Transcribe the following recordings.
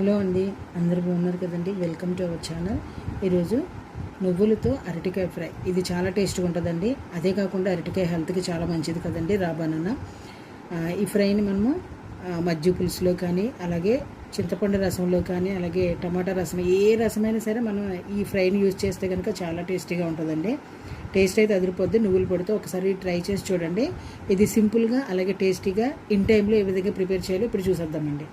Hello అండి. అందరు బాగున్నారు కదండి? వెల్కమ్ టు అవర్ ఛానల్ ఈరోజు నువ్వులతో అరటికాయ ఫ్రై. ఇది చాలా టేస్ట్గా ఉంటుందండి. అదే కాకుండా అరటికాయ హెల్త్కి చాలా మంచిది కదండి రాబానన్న ఈ ఫ్రైని మనము మజ్జి పులుసులో కానీ అలాగే చింతపండు రసంలో కానీ అలాగే టమాటా రసం ఏ రసమైనా సరే మనం ఈ ఫ్రైని యూజ్ చేస్తే కనుక చాలా టేస్టీగా ఉంటుందండి. టేస్ట్ అయితే అదిరిపోద్ది. నువ్వులు పొడితో ఒకసారి ట్రై చేసి చూడండి. ఇది సింపుల్గా అలాగే టేస్టీగా ఇన్ టైంలో ఏ విధంగా ప్రిపేర్ చేయాలో ఇప్పుడు చూసేద్దామండి.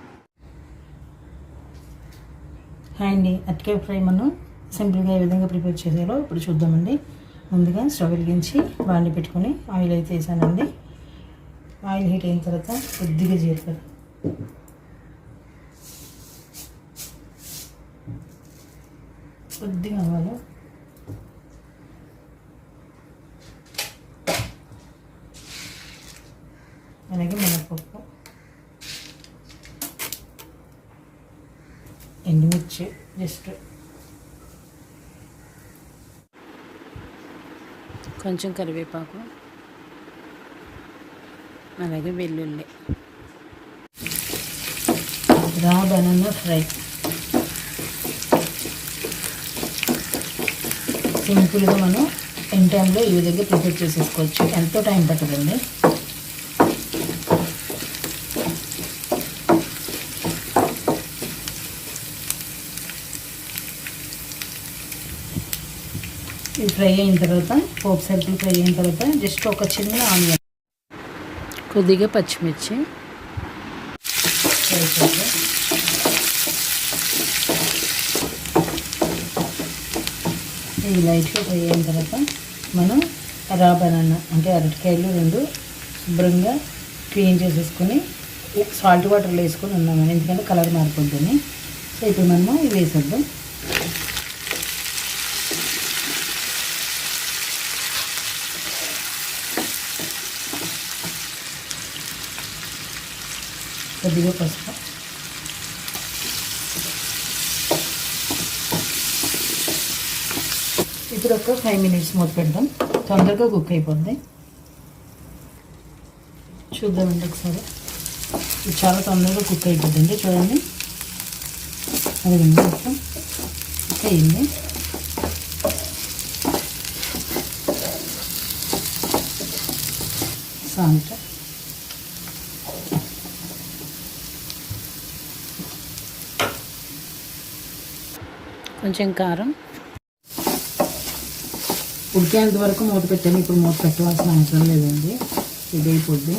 హాయ్ అండి. అరటికాయ ఫ్రై మనం సింపుల్గా ఏ విధంగా ప్రిపేర్ చేసేలో ఇప్పుడు చూద్దామండి. ముందుగా స్టవ్ వెలిగించి బాండి పెట్టుకొని ఆయిల్ అయితే వేసానండి. ఆయిల్ హీట్ అయిన తర్వాత కొద్దిగా జీలకర్ర. కొద్దిగా ఆవాలు. అలాగే ఎండుమిర్చి జస్ట్. కొంచెం కరివేపాకు అలాగే వెల్లుల్లి. రా బనానా ఫ్రై. సింపుల్గా మనం ఎన్ టైంలో ఈ విధంగా ప్రిపేర్ చేసేసుకోవచ్చు. ఎంతో టైం పట్టదండి. ఇది ఫ్రై అయిన తర్వాత పోపు సరుకులు ఫ్రై అయిన తర్వాత జస్ట్ ఒక చిన్న ఆనియన్. కొద్దిగా పచ్చిమిర్చి. ఫ్రై చేద్దాం. ఇది లైట్గా ఫ్రై అయిన తర్వాత మనం రా బనానా అంటే అరటికాయలు రెండు శుభ్రంగా క్లీన్ చేసేసుకొని సాల్ట్ వాటర్లో వేసుకొని ఉన్నామని ఎందుకంటే కలర్ మారిపోద్దని. సో ఇప్పుడు మనము ఇవి వేసేద్దాం. కొద్దిగా పసుపు. ఇప్పుడు ఒక ఫైవ్ మినిట్స్ మూత పెడదాం. తొందరగా కుక్ అయిపోద్ది. చూద్దామండి ఒకసారి. ఇది చాలా తొందరగా కుక్ అయిపోద్దండి చూడండి. అది మొత్తం కుక్ అయింది. సాల్ట్. కొంచెం కారం. ఉడికేంత వరకు మూత పెట్టాను. ఇప్పుడు మూత పెట్టవలసిన అవసరం లేదండి. ఇది అయిపోద్ది.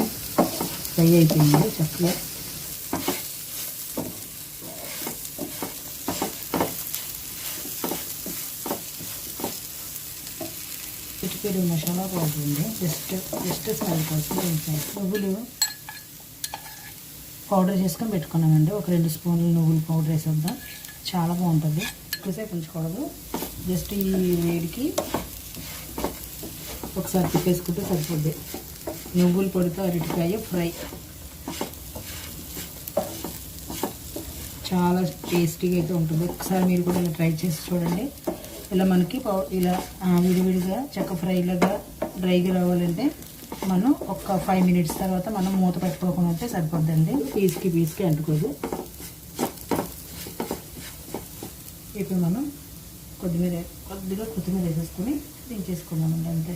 ఫ్రై అయిపోయింది. చక్కగా చిటికెడు మసాలా పౌడర్ ఉంది. జస్ట్ జస్ట్ స్మెల్ కోసం కొంచెం నువ్వులు పౌడర్ చేసుకొని పెట్టుకున్నామండి. ఒక రెండు స్పూన్లు నువ్వులు పౌడర్ వేసేద్దాం. చాలా బాగుంటుంది. ఎక్కువసేపు ఉంచకూడదు జస్ట్ ఈ వేడికి ఒకసారి తిప్పేసుకుంటే సరిపోద్ది. నువ్వుల పొడితో అరటికాయ ఫ్రై. చాలా టేస్టీగా అయితే ఉంటుంది. ఒకసారి మీరు కూడా ఇలా ట్రై చేసి చూడండి. ఇలా మనకి పౌ ఇలా విడివిడిగా చెక్క ఫ్రైలాగా డ్రైగా రావాలంటే మనం ఒక ఫైవ్ మినిట్స్ తర్వాత మనం మూత పెట్టుకోకుండా ఉంటే సరిపోద్దండి. పీస్కి పీస్కి అంటుకోదు. ఇప్పుడు మనం కొద్దిమీర కొద్దిగా కొత్తిమీర వేసేసుకుని దించేసుకున్నామండి అంతే.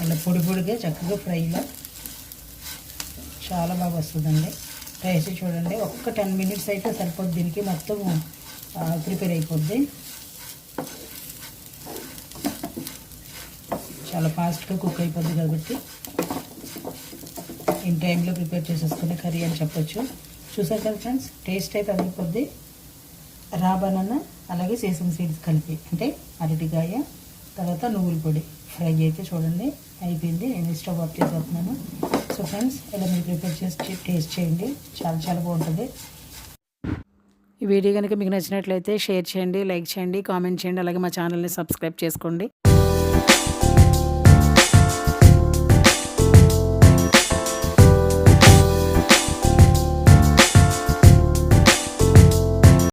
అలా పొడి పొడిగా చక్కగా ఫ్రైలో చాలా బాగా వస్తుందండి. ట్రై చేసి చూడండి ఒక్క టెన్ మినిట్స్ అయితే సరిపోద్ది. దీనికి మొత్తం ప్రిపేర్ అయిపోద్ది. చాలా ఫాస్ట్గా కుక్ అయిపోద్ది కాబట్టి ఇన్ టైంలో ప్రిపేర్ చేసేసుకునే కర్రీ అని చెప్పొచ్చు. చూసారు కదా ఫ్రెండ్స్ టేస్ట్ అయితే అదిరిపోద్ది. రా బనానా అలాగే సేసమ్ సీడ్స్ కలిపి అంటే అరటికాయ తర్వాత నువ్వుల పొడి. ఫ్రై అయితే చూడండి అయిపోయింది. నేను స్టవ్ ఆఫ్ చేసేస్తున్నాను. సో ఫ్రెండ్స్ ఇలా మీరు ప్రిపేర్ చేసి టేస్ట్ చేయండి. చాలా చాలా బాగుంటుంది. ఈ వీడియో కనుక మీకు నచ్చినట్లయితే షేర్ చేయండి లైక్ చేయండి కామెంట్ చేయండి అలాగే మా ఛానల్ని సబ్స్క్రైబ్ చేసుకోండి.